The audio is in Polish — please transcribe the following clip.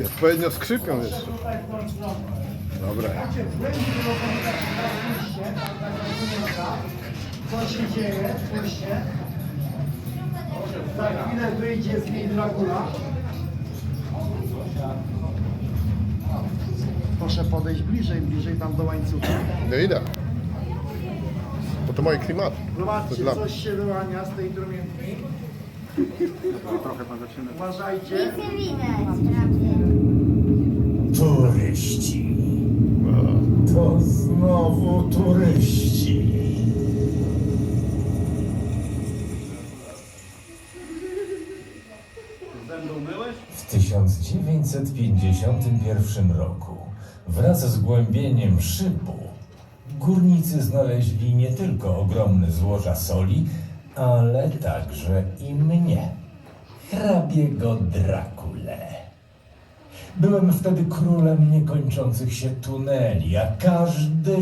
I Odpowiednio skrzypią jeszcze. Dobra. Co się dzieje? Spójrzcie. Za chwilę wyjdzie z niej Dracula. Proszę podejść bliżej, bliżej tam do łańcucha. No idę. Bo to moje klimaty. To Zobaczcie, dla- coś się wyłania z tej drumienki. Uważajcie. Nic nie widać prawie. Turyści. To znowu turyści. W 1951 roku wraz z głębieniem szybu górnicy znaleźli nie tylko ogromne złoża soli, ale także i mnie, hrabiego Drakule. Byłem wtedy królem niekończących się tuneli, a każdy